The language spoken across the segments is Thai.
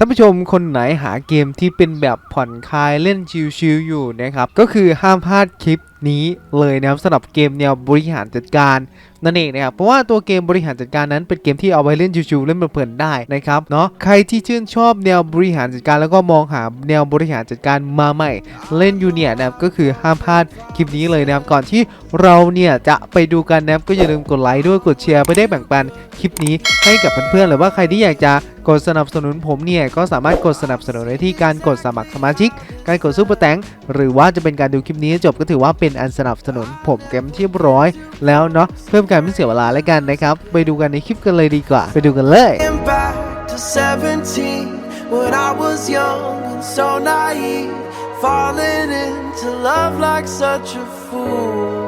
ท่านผู้ชมคนไหนหาเกมที่เป็นแบบผ่อนคลายเล่นชิลๆอยู่นะครับ ก็คือห้ามพลาดคลิปนี้เลยนะครับสำหรับเกมแนวบริหารจัดการนั่นเองนะครับเพราะว่าตัวเกมบริหารจัดการนั้นเป็นเกมที่เอาไว้เล่นชิวๆเล่นเพลินๆได้นะครับเนาะใครที่ชื่นชอบแนวบริหารจัดการแล้วก็มองหาแนวบริหารจัดการมาใหม่ เล่นอยู่เนี่ยนะครับก็คือห้ามพลาดคลิปนี้เลยนะครับก่อนที่เราเนี่ยจะไปดูกันนะครับก็อย่าลืมกดไลค์ด้วยกดแชร์ไปได้แบ่งปันคลิปนี้ให้กับเพื่อนๆหรือว่าใครที่อยากจะกดสนับสนุนผมเนี่ยก็สามารถกดสนับสนุนได้ที่การกดสมัครสมาชิก การกดซุปเปอร์แตงหรือว่าจะเป็นการดูคลิปนี้ให้จบก็ถือว่าเป็นอันสนับสนุนผมเต็มที่เรียบร้อย แล้วเนาะเพิ่มการไม่เสียเวลาแล้วกันนะครับ ไปดูกันในคลิปกันเลยดีกว่า ไปดูกันเลย Going back to 17 when I was young and so naive, falling into love like such a fool.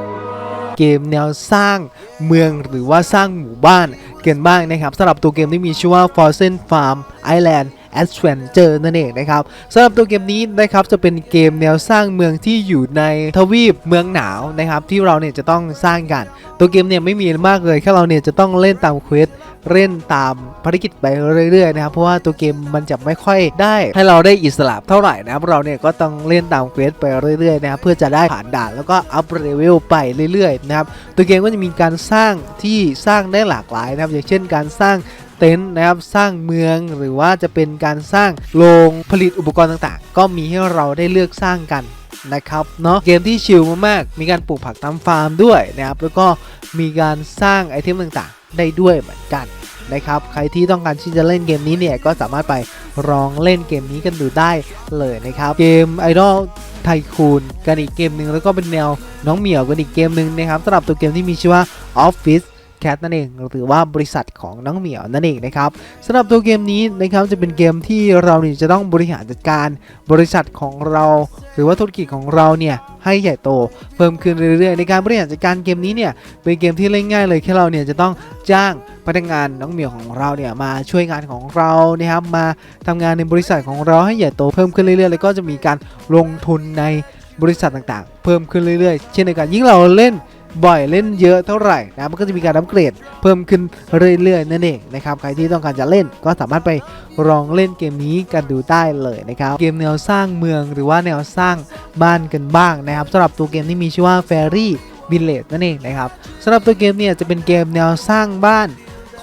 เกมแนวสร้างเมืองหรือว่าสร้างหมู่บ้านกันบ้างนะครับสำหรับตัวเกมที่มีชื่อว่า Frozen Farm Island Adventure นั่นเองนะครับสำหรับตัวเกมนี้นะครับจะเป็นเกมแนวสร้างเมืองที่อยู่ในทวีปเมืองหนาวนะครับที่เราเนี่ยจะต้องสร้างกัน ตัวเกมเนี่ยไม่มีอะไรมากเลยแค่เราเนี่ยจะต้องเล่นตามเควสเล่นตามภารกิจไปเรื่อยๆนะครับเพราะว่าตัวเกมมันจะไม่ค่อยได้ให้เราได้อิสระเท่าไหร่นะครับเราเนี่ยก็ต้องเล่นตามเควสไปเรื่อยๆนะครับเพื่อจะได้ผ่านด่านแล้วก็อัพเลเวลไปเรื่อยๆนะครับตัวเกมก็จะมีการสร้างที่สร้างได้หลากหลายนะครับอย่างเช่นการสร้าง เต็นท์นะครับสร้างเมืองหรือว่าจะเป็นการสร้างโรงผลิตอุปกรณ์ต่างๆ ก็มีให้เราได้เลือกสร้างกันนะครับเนาะเกมที่ชิลมากๆ มีการปลูกผักตามฟาร์มด้วยนะครับแล้วก็มีการสร้างไอเทมต่างๆ ได้ด้วยเหมือนกันนะครับใครที่ต้องการที่จะเล่นเกมนี้เนี่ยก็สามารถไปลองเล่นเกมนี้กันดูได้เลยนะครับเกม Idol ไทคูนกันอีกเกมหนึ่งแล้วก็เป็นแนวน้องเหมียวกันอีกเกมหนึ่งนะครับสำหรับตัวเกมที่มีชื่อว่า Office Cat นั่นเอง หรือว่าบริษัทของน้องเหมียวนั่นเองนะครับสำหรับตัวเกมนี้นะครับจะเป็นเกมที่เราเนี่ยจะต้องบริหารจัดการบริษัทของเรา หรือว่าธุรกิจของเราเนี่ยให้ใหญ่โต เพิ่มขึ้นเรื่อยๆ ในการบริหารจัดการเกมนี้เนี่ยเป็นเกมที่เล่นง่ายเลยแค่เราเนี่ยจะต้องจ้างพนักงานน้องเหมียวของเราเนี่ยมาช่วยงานของเรานะครับมาทำงานในบริษัทของเราให้ใหญ่โตเพิ่มขึ้นเรื่อยๆ แล้วก็จะมีการลงทุนในบริษัทต่างๆ เพิ่มขึ้นเรื่อยๆ เช่นเดียวกันยิ่งเราเล่น บ่อยเล่นเยอะเท่าไหร่นะมันก็จะมีการอัปเกรดเพิ่มขึ้นเรื่อยๆนั่นเองนะครับใครที่ต้องการจะเล่นก็สามารถไปลองเล่นเกมนี้กันดูได้เลยนะครับเกมแนวสร้างเมืองหรือว่าแนวสร้างบ้านกันบ้างนะครับสำหรับตัวเกมที่มีชื่อว่า Fairy Village นั่นเองนะครับสำหรับตัวเกมเนี่ยจะเป็นเกมแนวสร้างบ้าน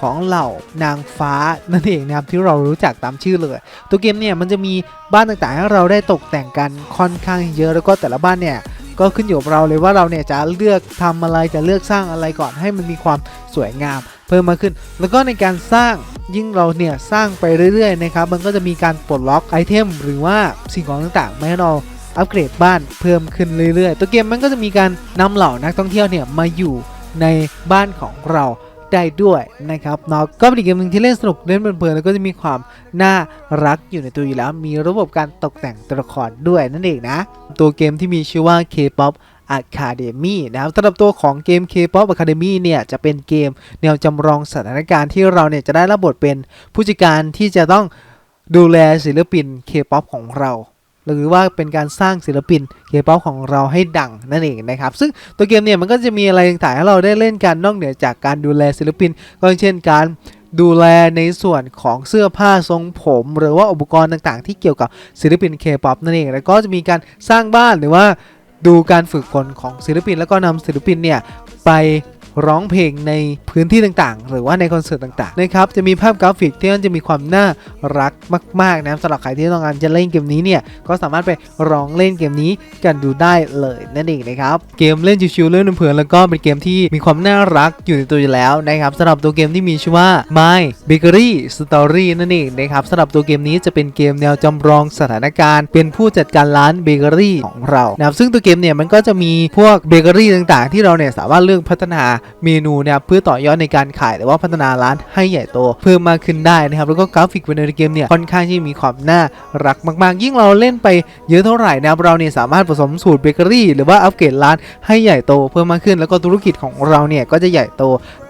ของเหล่านางฟ้านั่นเองนะครับที่เรารู้จักตามชื่อเลย ตัวเกมเนี่ยมันจะมีบ้านต่างๆให้เราได้ตกแต่งกันค่อนข้างเยอะแล้วก็แต่ละบ้านเนี่ย ก็ขึ้นอยู่กับเราเลยว่าเราเนี่ยจะเลือกทำอะไรจะเลือกสร้างอะไรก่อนให้มันมีความสวยงาม เพิ่มมากขึ้น แล้วก็ในการสร้างยิ่งเราเนี่ยสร้างไปเรื่อยๆนะครับมันก็จะมีการปลดล็อกไอเทมหรือว่าสิ่งของต่างๆไม่ให้เราอัปเกรดบ้านเพิ่มขึ้นเรื่อยๆ ตัวเกมมันก็จะมีการนำเหล่านักท่องเที่ยวเนี่ยมาอยู่ในบ้านของเรา ได้ด้วยนะครับเนาะก็เป็นอีกเกมหนึ่งที่เล่นสนุกเล่นเพลินๆแล้วก็จะมีความน่ารักอยู่ในตัวอยู่แล้ว มีระบบการตกแต่งตัวละครด้วยนั่นเองนะ ตัวเกมที่มีชื่อว่า K-pop Academy นะครับสำหรับตัวของเกม K-pop Academy เนี่ยจะเป็นเกมแนวจำลองสถานการณ์ที่เราเนี่ยจะได้รับบทเป็นผู้จัดการที่จะต้องดูแลศิลปิน K-pop ของเรา หรือว่าเป็นการสร้างศิลปิน K-pop ของเราให้ดังนั่นเองนะครับ ซึ่งตัวเกมเนี่ยมันก็จะมีอะไรต่างๆให้เราได้เล่นกันนอกเหนือจากการดูแลศิลปิน ก็เช่นการดูแลในส่วนของเสื้อผ้าทรงผม หรือว่าอุปกรณ์ต่างๆ ที่เกี่ยวกับศิลปิน K-pop นั่นเอง แล้วก็จะมีการสร้างบ้านหรือว่าดูการฝึกฝนของศิลปิน แล้วก็นำศิลปินเนี่ยไป ร้องเพลงในพื้นที่ต่างๆ หรือว่าในคอนเสิร์ตต่างๆนะครับจะมีภาพกราฟิกที่มันจะมีความน่ารักมากๆนะสำหรับใครที่ต้องการจะเล่นเกมนี้เนี่ยก็สามารถไปลองเล่นเกมนี้กันดูได้เลยนั่นเองนะครับเกมเล่นชิวๆเล่นเพลินๆแล้วก็เป็นเกมที่มีความน่ารักอยู่ในตัวอยู่แล้วนะครับสำหรับตัวเกมที่มีชื่อว่า My Bakery Story นั่นเองนะครับสำหรับตัวเกมนี้จะเป็นเกมแนวจำลองสถานการณ์ เป็นผู้จัดการร้านเบเกอรี่ของเรานะครับซึ่งตัวเกมเนี่ยมันก็จะมีพวกเบเกอรี่ต่างๆ ที่เราเนี่ยสามารถเลือกพัฒนาเมนูเนะครับเพื่อต่อยอดในการขายหรือว่าพัฒนาร้านให้ใหญ่โต เพิ่มมากขึ้นได้นะครับแล้วก็กราฟิกในเกมเนี่ยค่อนข้างที่มีความน่ารักมาก ๆ ยิ่งเราเล่นไปเยอะเท่าไหร่นะครับเราเนี่ยสามารถผสมสูตรเบเกอรี่หรือว่าอัปเกรดร้านให้ใหญ่โตเพิ่มมากขึ้น แล้วก็ธุรกิจของเราเนี่ยก็จะใหญ่โต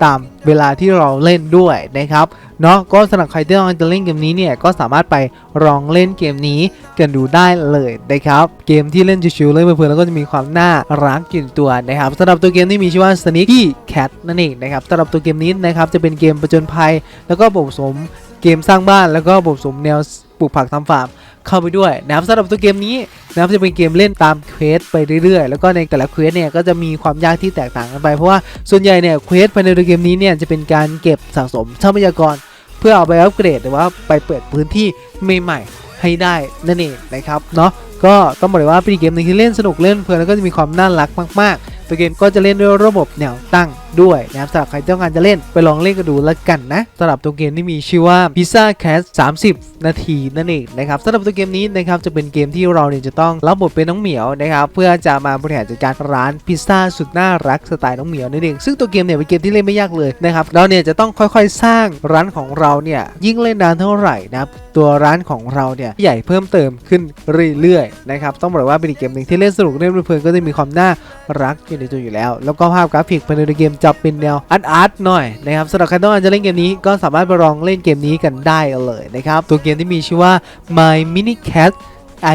ตามเวลาที่เราเล่นด้วยนะครับเนาะก็สำหรับใครที่ต้องการจะเล่นเกมนี้เนี่ยก็สามารถไปลองเล่นเกมนี้กันดูได้เลยนะครับเกมที่เล่นชิวๆเล่นเพลินๆแล้วก็จะมีความน่ารักอยู่ในตัวนะครับสำหรับตัวเกมที่มีชื่อว่า Sneaky Cat นั่นเองนะครับสำหรับตัวเกมนี้นะครับจะเป็นเกมประจนภัย แล้วก็บวกผสมเกมสร้างบ้านแล้วก็บวกผสมแนวปลูกผักทำฟาร์มเข้าไปด้วยนะครับสำหรับตัวเกมนี้นะครับจะเป็นเกมเล่นตามเควสไปเรื่อยๆ แล้วก็ในแต่ละเควสเนี่ยก็จะมีความยากที่แตกต่างกันไป เพราะว่าส่วนใหญ่เนี่ยเควสภายในตัวเกมนี้เนี่ยจะเป็นการเก็บสะสมทรัพยากร เพื่อเอาไปอัปเกรดหรือว่าไปเปิดพื้นที่ใหม่ๆให้ได้นั่นเองนะครับเนาะก็ต้องบอกเลยว่าเป็นเกมหนึงที่เล่นสนุกเล่นเพลินแล้วก็จะมีความน่ารักมากๆ เกมก็จะเล่นด้วยระบบแนวตั้งด้วยนะครับสำหรับใครต้องการจะเล่นไปลองเล่นกันดูแล้วกันนะสำหรับตัวเกมที่มีชื่อว่า Pizza Cat 30 นาทีนั่นเองนะครับสำหรับตัวเกมนี้นะครับจะเป็นเกมที่เราเนี่ยจะต้องรับบทเป็นน้องเหมียวนะครับเพื่อจะมาบริหารจัดการร้านพิซซ่าสุดน่ารักสไตล์น้องเหมียวนั่นเองซึ่งตัวเกมเนี่ยเป็นเกมที่เล่นไม่ยากเลยนะครับเราเนี่ยจะต้องค่อยๆ สร้างร้านของเราเนี่ยยิ่งเล่นนานเท่าไหร่นะครับตัวร้านของเราเนี่ยใหญ่เพิ่มเติมขึ้นเรื่อยๆนะครับต้องบอกว่าเป็นอีกเกมหนึ่งที่เล่นสนุกเล่นเพลินก็จะมีความน่ารักอยู่ในตัวอยู่แล้ว แล้วก็ภาพกราฟิกภายในเกมจะเป็นแนวอาร์ตอาร์ตหน่อยนะครับสำหรับใครต้องการจะเล่นเกมนี้ก็สามารถไปลองเล่นเกมนี้กันได้เลยนะครับตัวเกมที่มีชื่อว่า My Mini Cat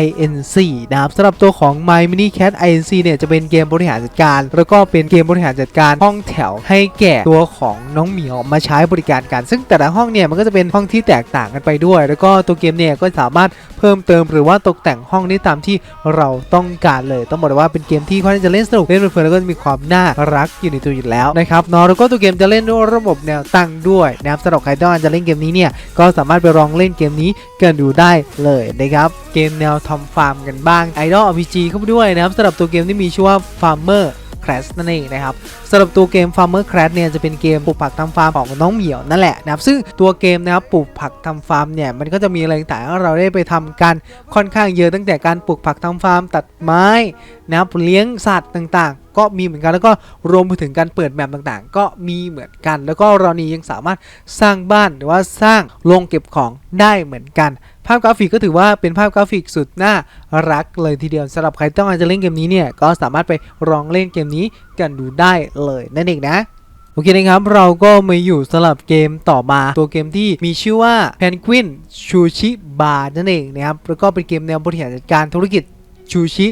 INC นะครับสำหรับตัวของ My Mini Cat INC เนี่ยจะเป็นเกมบริหารจัดการ แล้วก็เป็นเกมบริหารจัดการห้องแถวให้แก่ตัวของน้องเหมียวมาใช้บริการกัน ซึ่งแต่ละห้องเนี่ยมันก็จะเป็นห้องที่แตกต่างกันไปด้วย แล้วก็ตัวเกมเนี่ยก็สามารถเพิ่มเติมหรือว่าตกแต่งห้องนี้ตามที่เราต้องการเลย ต้องบอกเลยว่าเป็นเกมที่ค่อนข้างจะเล่นสนุกเล่นเพลินแล้วก็มีความน่ารักอยู่ในตัวอยู่แล้วนะครับเนาะแล้วก็ตัวเกมจะเล่นด้วยระบบแนวตั้งด้วยนะครับสำหรับใครต้องการจะเล่นเกมนี้เนี่ยก็สามารถไปลองเล่นเกมนี้กันดูได้เลยนะครับเกมแนวทำฟาร์มกันบ้าง Idol RPG เข้าไปด้วยนะครับสำหรับตัวเกมที่มีชื่อว่า Farmer Crash นั่นเองนะครับสำหรับตัวเกม Farmer Crash เนี่ยจะเป็นเกมปลูกผักทำฟาร์มของน้องเหมียวนั่นแหละนะครับซึ่งตัวเกมนะครับปลูกผักทำฟาร์มเนี่ยมันก็จะมีอะไรต่างๆเราได้ไปทำกันค่อนข้างเยอะตั้งแต่การปลูกผักทำฟาร์มตัดไม้นะครับเลี้ยงสัตว์ต่างๆ ก็มีเหมือนกันแล้วก็รวมไปถึงการเปิดแมปต่างๆ ก็มีเหมือนกัน แล้วก็เรานี้ยังสามารถสร้างบ้านหรือว่าสร้างโรงเก็บของได้เหมือนกัน ภาพกราฟิกก็ถือว่าเป็นภาพกราฟิกสุดน่ารักเลยทีเดียวสำหรับใครต้องการจะเล่นเกมนี้เนี่ยก็สามารถไปลองเล่นเกมนี้กันดูได้เลยนั่นเองนะโอเคนะครับ เราก็มาอยู่สลับเกมต่อมา ตัวเกมที่มีชื่อว่า Penguin Sushi Bar นั่นเองนะครับ แล้วก็เป็นเกมแนวบริหารจัดการธุรกิจชูชิ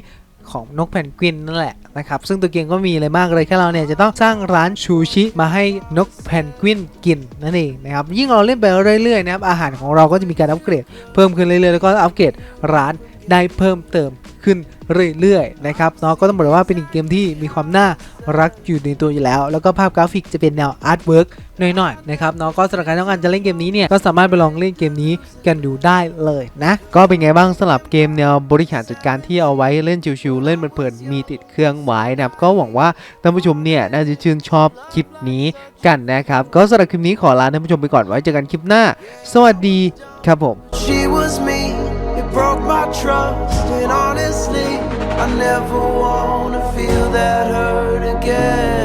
ของนกแพนกวินนั่นแหละ นะครับซึ่งตัวเกมก็มีอะไรมากเลยแค่เราเนี่ยจะต้องสร้างร้านชูชิมาให้นกแพนกวินกินนั่นเองนะครับยิ่งเราเล่นไปเรื่อยๆนะครับอาหารของเราก็จะมีการอัปเกรดเพิ่มขึ้นเรื่อยๆแล้วก็อัปเกรดร้าน ได้เพิ่มเติมขึ้นเรื่อยๆนะครับเนาะก็ต้องบอกเลยว่าเป็นอีกเกมที่มีความน่ารักอยู่ในตัวอยู่แล้ว แล้วก็ภาพกราฟิกจะเป็นแนวอาร์ตเวิร์กหน่อยๆนะครับเนาะก็สำหรับใครต้องการจะเล่นเกมนี้เนี่ยก็สามารถไปลองเล่นเกมนี้กันดูได้เลยนะก็เป็นไงบ้างสำหรับเกมแนวบริหารจัดการที่เอาไว้เล่นชิวๆเล่นเพลินๆมีติดเครื่องไว้นะครับก็หวังว่าท่านผู้ชมเนี่ยน่าจะชื่นชอบคลิปนี้กันนะครับก็สำหรับคลิปนี้ขอลาท่านผู้ชมไปก่อนไว้เจอกันคลิปหน้า สวัสดีครับผม trust, and honestly, I never wanna feel that hurt again.